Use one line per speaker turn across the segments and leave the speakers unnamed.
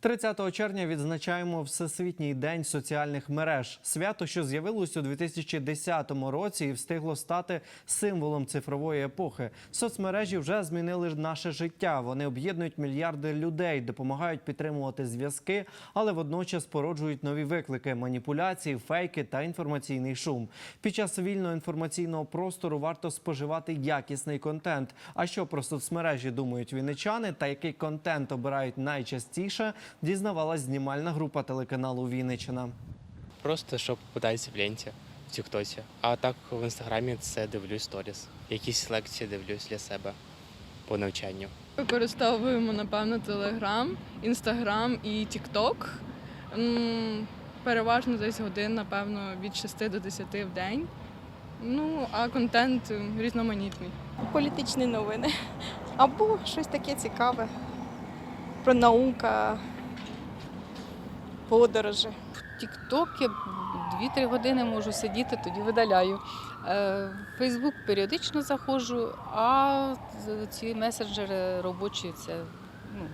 30 червня відзначаємо Всесвітній день соціальних мереж. Свято, що з'явилось у 2010 році і встигло стати символом цифрової епохи. Соцмережі вже змінили наше життя. Вони об'єднують мільярди людей, допомагають підтримувати зв'язки, але водночас породжують нові виклики: маніпуляції, фейки та інформаційний шум. Під час вільного інформаційного простору варто споживати якісний контент. А що про соцмережі думають вінничани та який контент обирають найчастіше, дізнавалась знімальна група телеканалу Вінничина.
Просто щоб податися в ленті в Тіктоці. А так в інстаграмі це дивлюсь сторіс. Якісь лекції дивлюсь для себе по навчанню.
Використовуємо, напевно, Телеграм, Інстаграм і Тікток. Переважно десь годин, напевно, від 6 до 10 в день. Ну, а контент різноманітний.
політичні новини. Або щось таке цікаве про наука, подорожі.
Тіктокі 2-3 години можу сидіти, тоді видаляю. Е, В Фейсбук періодично заходжу, а ці месенджери робочі це ну,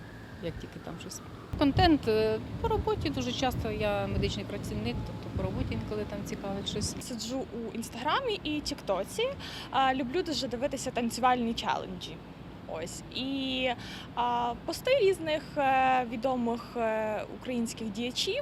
як тільки там щось. Контент е, по роботі дуже часто я медичний працівник, тобто по роботі інколи там цікавить щось.
Сиджу у інстаграмі і Тіктоці. Люблю дуже дивитися танцювальні челенджі. Ось і пости різних е, відомих е, українських діячів.